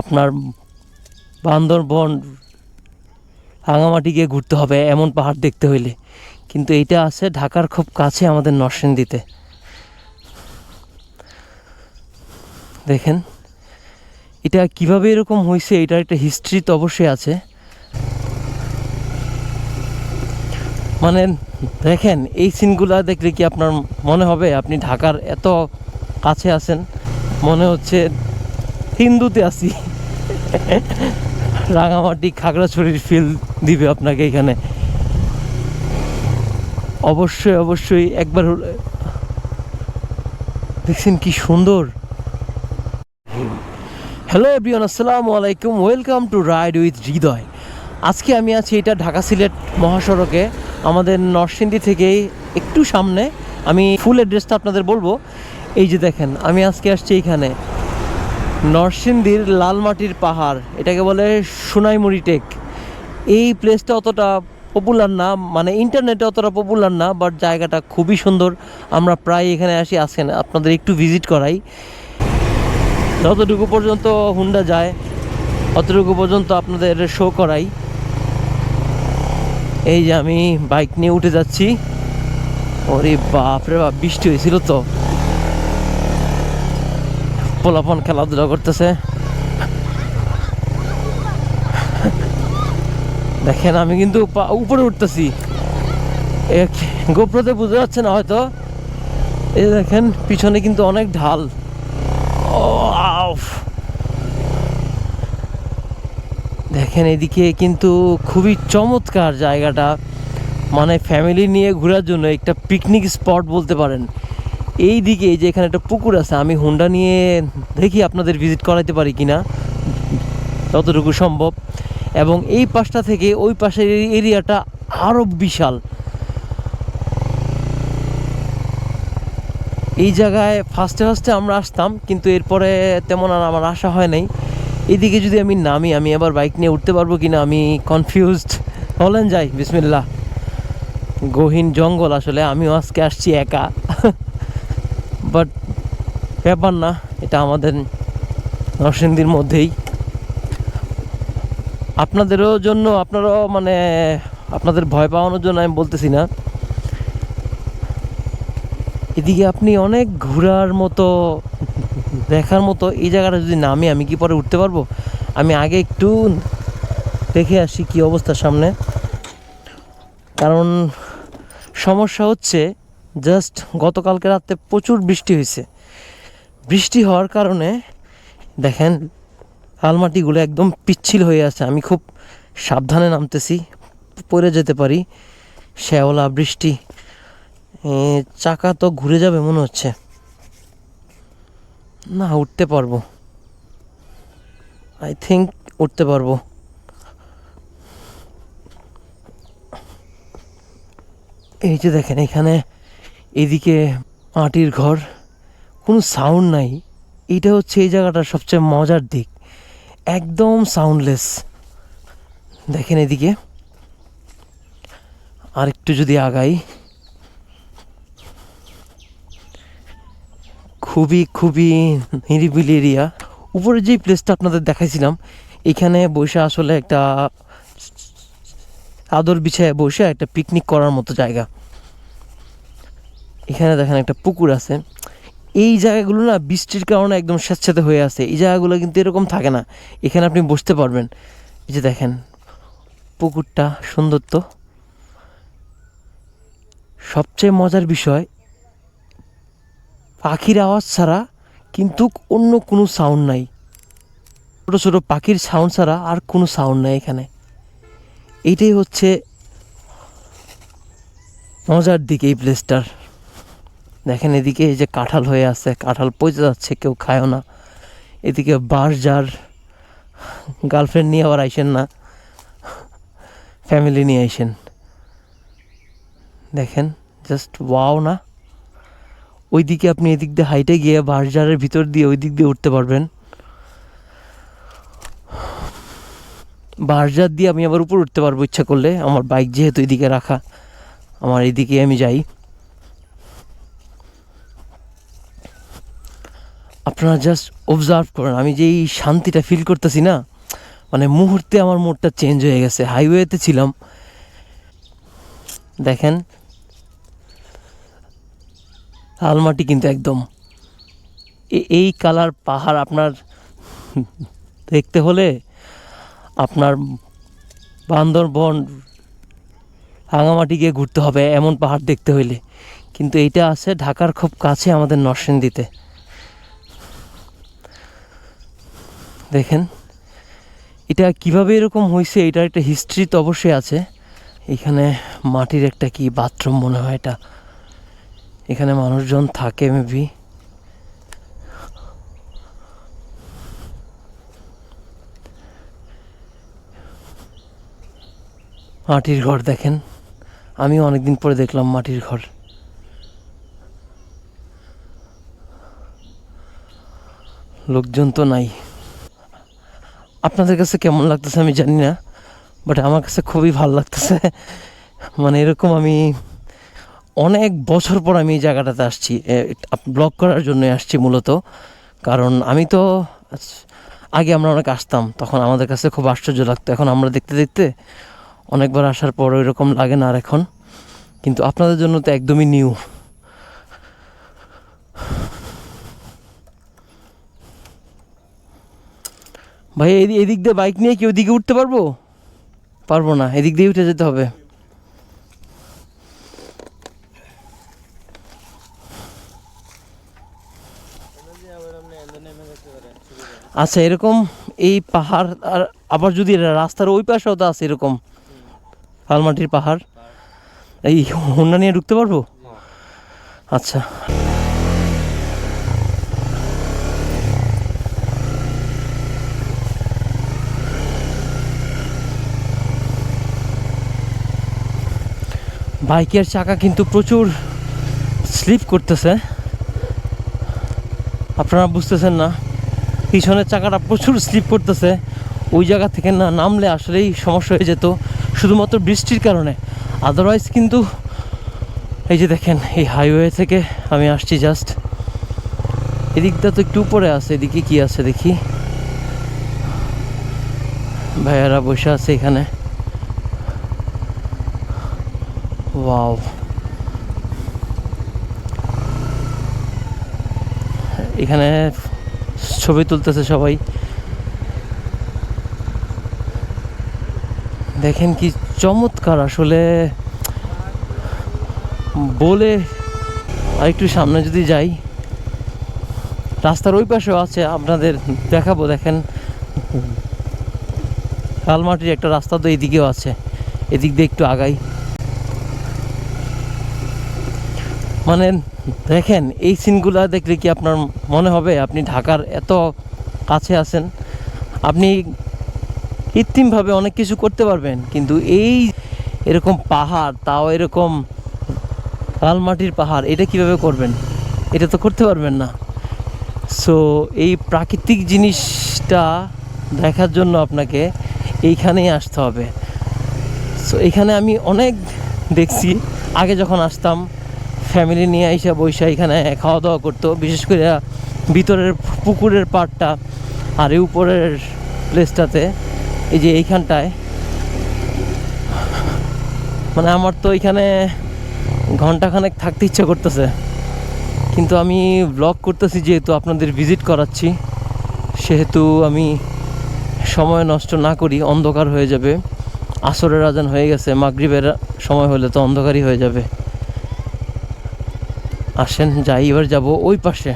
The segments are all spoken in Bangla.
আপনার বান্দরবন রাঙামাটি গিয়ে ঘুরতে হবে এমন পাহাড় দেখতে হইলে। কিন্তু এইটা আছে ঢাকার খুব কাছে আমাদের নরসিংদীতে। দেখেন, এটা কীভাবে এরকম হয়েছে এটার একটা হিস্ট্রি তো অবশ্যই আছে। মানে দেখেন, এই সিনগুলা দেখলে কি আপনার মনে হবে? আপনি ঢাকার এত কাছে আছেন, মনে হচ্ছে হিন্দুতে আছি। রাঙামাটি খাগড়াছড়ির ফিল দিবে আপনাকে এখানে। অবশ্যই অবশ্যই একবার দেখছেন কি সুন্দর। হ্যালো এভরিওয়ান আসসালামু আলাইকুম welcome to ride with Hriday. আজকে আমি আছি এটা ঢাকা সিলেট মহাসড়কে, আমাদের নরসিংদী থেকেই একটু সামনে। আমি ফুল অ্যাড্রেসটা আপনাদের বলব। এই যে দেখেন, আমি আজকে আসছি এইখানে নরসিংদীর লালমাটির পাহাড়, এটাকে বলে সোনাইমুড়ি টেক। এই প্লেসটা অতটা পপুলার না মানে ইন্টারনেটে অতটা পপুলার না বাট জায়গাটা খুবই সুন্দর। আমরা প্রায় এখানে আসি আসেন আপনাদের একটু ভিজিট করাই। যতটুকু পর্যন্ত হুন্ডা যায়, অতটুকু পর্যন্ত আপনাদের শো করাই। এই যে আমি বাইক নিয়ে উঠে যাচ্ছি। ওরে বাপরে বাপ, বৃষ্টি হয়েছিল তো। পোলাপন খেলাধুলা করতেছে। দেখেন, আমি কিন্তু উপরে উঠতেছি। গোপ্রতে বুঝতে যাচ্ছে না হয়তো। এই দেখেন, পিছনে কিন্তু অনেক ঢাল। দেখেন, এদিকে কিন্তু খুবই চমৎকার জায়গাটা। মানে ফ্যামিলি নিয়ে ঘোরার জন্য একটা পিকনিক স্পট বলতে পারেন। এই দিকে এই যে এখানে একটা পুকুর আছে, আমি হুন্ডা নিয়ে দেখি আপনাদের ভিজিট করাইতে পারি কিনা। যতটুকু সম্ভব। এবং এই পাশটা থেকে ওই পাশের এরিয়াটা আরও বিশাল। এই জায়গায় ফার্স্টে ফার্স্টে আমরা আসতাম, কিন্তু এরপরে তেমন আর আমার আশা হয় নাই। এদিকে যদি আমি নামি, আমি আবার বাইক নিয়ে উঠতে পারব কিনা, আমি কনফিউজড বলেন যাই বিসমিল্লা গহীন জঙ্গল আসলে, আমিও আজকে আসছি একা। বাট ব্যাপার না, এটা আমাদের নরসিংদীর মধ্যেই। আপনাদেরও জন্য, আপনারাও মানে আপনাদের ভয় পাওয়ানোর জন্য আমি বলতেছি না। এদিকে আপনি অনেক ঘোরার মতো, দেখার মতো এই জায়গাটা যদি নামি, আমি কি পরে উঠতে পারব? আমি আগে একটু দেখে আসি কি অবস্থা সামনে। কারণ সমস্যা হচ্ছে জাস্ট গতকালকে রাতে প্রচুর বৃষ্টি হয়েছে। বৃষ্টি হওয়ার কারণে দেখেন আলমাটিগুলো একদম পিচ্ছিল হয়ে আছে। আমি খুব সাবধানে নামতেছি, পড়ে যেতে পারি। শ্যাওলা, বৃষ্টি চাকা তো ঘুরে যাবে মনে হচ্ছে। না, উঠতে পারব। আই থিঙ্ক উঠতে পারব। এই যে দেখেন, এখানে এদিকে মাটির ঘর, কোনো সাউন্ড নাই। এটা হচ্ছে এই জায়গাটার সবচেয়ে মজার দিক। একদম সাউন্ডলেস দেখেন এদিকে। আর একটু যদি আগাই। খুবই খুবই নিরিবিলি এরিয়া উপরে যেই প্লেসটা আপনাদের দেখাইছিলাম, এখানে বসে আসলে একটা আদর বিছায় বসে একটা পিকনিক করার মতো জায়গা। এখানে দেখেন একটা পুকুর আছে। এই জায়গাগুলো না বৃষ্টির কারণে একদম স্বেচ্ছাতে হয়ে আছে। এই জায়গাগুলো কিন্তু এরকম থাকে না। এখানে আপনি বসতে পারবেন। এই যে দেখেন, পুকুরটা সুন্দর তো। সবচেয়ে মজার বিষয়, পাখির আওয়াজ ছাড়া কিন্তু অন্য কোনো সাউন্ড নাই। ছোটো ছোটো পাখির সাউন্ড ছাড়া আর কোনো সাউন্ড নাই এখানে। এইটাই হচ্ছে মজার দিক এই প্লেসটার দেখেন এদিকে এই যে কাঁঠাল হয়ে আছে, কাঁঠাল পচে যাচ্ছে, কেউ খায়ও না। এদিকে বাঁশ যার গার্লফ্রেন্ড নিয়ে আবার আইসেন না ফ্যামিলি নিয়ে আইসেন। দেখেন জাস্ট ওয়াও না। ওইদিকে আপনি এদিক দিয়ে হাইটে গিয়ে বাঁশঝাড়ের ভিতর দিয়ে ওই দিক দিয়ে উঠতে পারবেন। বাঁশঝাড় দিয়ে আমি আবার উপর উঠতে পারব ইচ্ছা করলে, আমার বাইক যেহেতু এদিকে রাখা, আমার এদিকে আমি যাই। আপনারা জাস্ট অবজার্ভ করেন, আমি যে এই শান্তিটা ফিল করতেছি না মানে মুহূর্তে আমার মুডটা চেঞ্জ হয়ে গেছে। হাইওয়েতে ছিলাম। দেখেন, আলমাটি কিন্তু একদম এই কালার পাহাড় আপনার, দেখতে হলে আপনার বান্দরবন, রাঙামাটি গিয়ে ঘুরতে হবে, এমন পাহাড় দেখতে হইলে। কিন্তু এইটা আছে ঢাকার খুব কাছে আমাদের নরসিংদীতে। দেখেন, এটা কীভাবে এরকম হয়েছে এটার একটা হিস্ট্রি তো অবশ্যই আছে। এখানে মাটির একটা কি বাথরুম মনে হয় এটা। এখানে মানুষজন থাকে মেবি মাটির ঘর দেখেন। আমি অনেকদিন পরে দেখলাম মাটির ঘর। লোকজন তো নাই। আপনাদের কাছে কেমন লাগতেছে আমি জানি না বাট আমার কাছে খুবই ভালো লাগতেছে। মানে এরকম আমি অনেক বছর পর আমি এই জায়গাটাতে আসছি ব্লগ করার জন্য আসছি মূলত। কারণ আমি তো আগে আমরা অনেক আসতাম, তখন আমাদের কাছে খুব আশ্চর্য লাগতো। এখন আমরা দেখতে দেখতে অনেকবার আসার পর ওই রকম লাগে না আর এখন। কিন্তু আপনাদের জন্য তো একদমই নিউ ভাই এই এদিক দিয়ে বাইক নিয়ে কি ওদিকে উঠতে পারব? পারব না এদিক দিয়ে উঠে যেতে হবে। আচ্ছা এরকম এই পাহাড় আর আবার যদি রাস্তার ওই পাশেও তো আছে এরকম আলমাটির পাহাড় এই হোন্ডা নিয়ে ঢুকতে পারব? আচ্ছা। বাইকের চাকা কিন্তু প্রচুর স্লিপ করতেছে। আপনারা বুঝতেছেন না, পিছনের চাকাটা প্রচুর স্লিপ করতেছে। ওই জায়গা থেকে না নামলে আসলেই সমস্যা হয়ে যেত, শুধুমাত্র বৃষ্টির কারণে। আদারওয়াইজ কিন্তু এই যে দেখেন, এই হাইওয়ে থেকে আমি আসছি জাস্ট এদিকটা তো একটু উপরে আছে, এদিকে কি আছে দেখি। ভাইয়ারা বসে আছে এখানে। ওয়াও এখানে ছবি তুলতেছে সবাই। দেখেন কি চমৎকার আসলে। বলে আর একটু সামনে যদি যাই, রাস্তার ওই পাশেও আছে, আপনাদের দেখাবো। দেখেন কালমাটির একটা রাস্তা তো এদিকেও আছে। এদিক দিয়ে একটু আগাই। মানে দেখেন, এই সিনগুলো দেখলে কি আপনার মনে হবে আপনি ঢাকার এত কাছে আছেন? আপনি কৃত্রিমভাবে অনেক কিছু করতে পারবেন, কিন্তু এই এরকম পাহাড়, তাও এরকম লাল মাটির পাহাড়, এটা কীভাবে করবেন? এটা তো করতে পারবেন না। সো এই প্রাকৃতিক জিনিসটা দেখার জন্য আপনাকে এইখানেই আসতে হবে। সো এখানে আমি অনেক দেখছি। আগে যখন আসতাম ফ্যামিলি নিয়ে আইসা বৈশা এখানে খাওয়া দাওয়া করতো। বিশেষ করে ভিতরের পুকুরের পাড়টা আর এই উপরের প্লেসটাতে এই যে এইখানটায়। মানে আমার তো এখানে ঘন্টাখানেক থাকতে ইচ্ছা করতেছে। কিন্তু আমি ব্লগ করতেছি যেহেতু আপনাদের ভিজিট করাচ্ছি, সেহেতু আমি সময় নষ্ট না করি, অন্ধকার হয়ে যাবে। আসরের আজান হয়ে গেছে, মাগরিবের সময় হলে তো অন্ধকারই হয়ে যাবে। আসেন, যাই, এবার যাব ওই পাশে।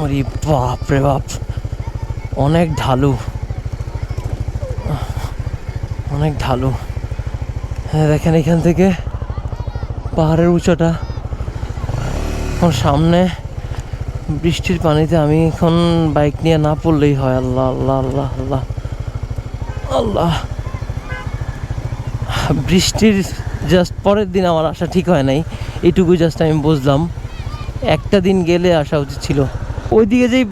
ওরে বাপ রে বাপ, অনেক ঢালু। অনেক ঢালু। হ্যাঁ দেখেন এখান থেকে পাহাড়ের উঁচাটা। এখন সামনে বৃষ্টির পানিতে আমি এখন বাইক নিয়ে না পড়লেই হয়। আল্লাহ আল্লাহ আল্লাহ আল্লাহ। আল্লাহ। বৃষ্টির জাস্ট পরের দিন আমার আসা ঠিক হয় নাই। এটুকু জাস্ট আমি বুঝলাম। একটা দিন গেলে আসা উচিত ছিল। ওই দিকে যেই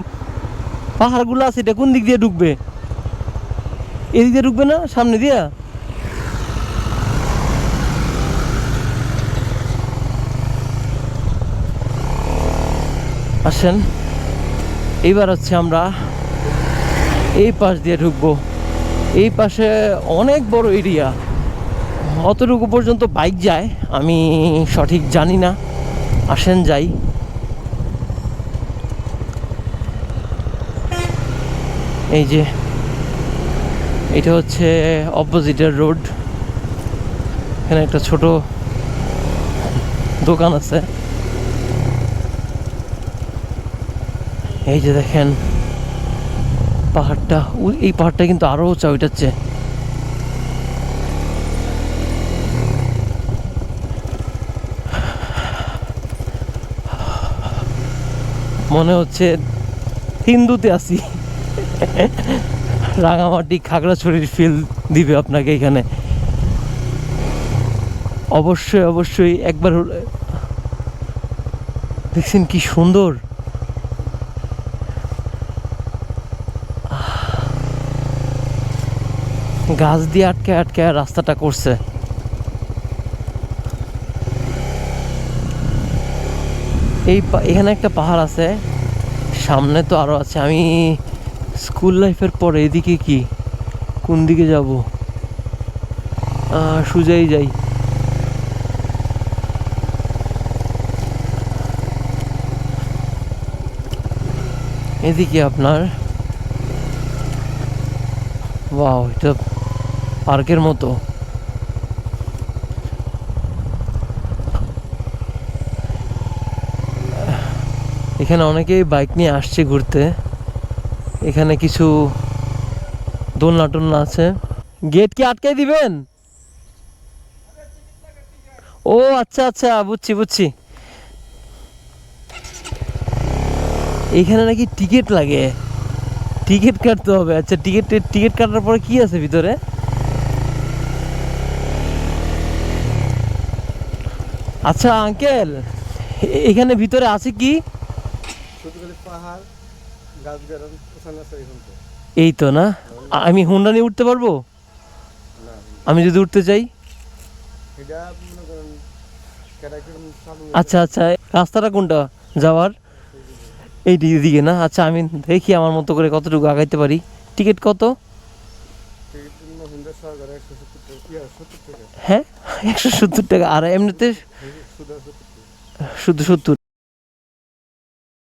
পাহাড়গুলো আছে, এটা কোন দিক দিয়ে ঢুকবে এদিক দিয়ে ঢুকবে না? সামনে দিয়া? আসেন। এইবার হচ্ছে আমরা এই পাশ দিয়ে ঢুকবো। এই পাশে অনেক বড় এরিয়া। অতটুকু পর্যন্ত বাইক যায়, আমি সঠিক জানি না, আসেন যাই। এই যে, এটা হচ্ছে অপোজিটের রোড এখানে একটা ছোট দোকান আছে। এই যে দেখেন, পাহাড়টা এই পাহাড়টা কিন্তু আরও উঁচা ওইটার চেয়ে মনে হচ্ছে হিন্দুতে আছি। রাঙামাটি খাগড়াছড়ির ফিল দিবে আপনাকে এখানে। অবশ্যই অবশ্যই একবার দেখছেন কি সুন্দর? গাছ দিয়ে আটকে আটকে রাস্তাটা করছে। এই এখানে একটা পাহাড় আছে। সামনে তো আরও আছে। আমি স্কুল লাইফের পরে এদিকে কি? কোন দিকে যাব? সুজাই যাই। এদিকে আপনার? ওয়াও, এটা পার্কের মতো। এখানে অনেকেই বাইক নিয়ে আসছে ঘুরতে। এখানে কিছু দোলনা টোলনা আছে। গেট কি আটকে দিবেন? ও আচ্ছা আচ্ছা বুঝছি বুঝছি। এখানে নাকি টিকিট লাগে। টিকিট কাটতে হবে। আচ্ছা টিকিট টিকিট কাটার পরে কি আছে ভিতরে? আচ্ছা আঙ্কেল এখানে ভিতরে আছে কি? পাহাড় গাছ গাছালি ওখানে আছে এখন তো এই তো না? আমি হুন্ডা নিয়ে উঠতে পারব? আমি যদি উঠতে চাই? আচ্ছা আচ্ছা রাস্তাটা কোনটা যাওয়ার? এই দিকে না? আচ্ছা আমি দেখি আমার মতো করে কতটুকু আগাইতে পারি। টিকিট কত? হ্যাঁ একশো সত্তর টাকা। আর এমনিতে শুধু সত্তর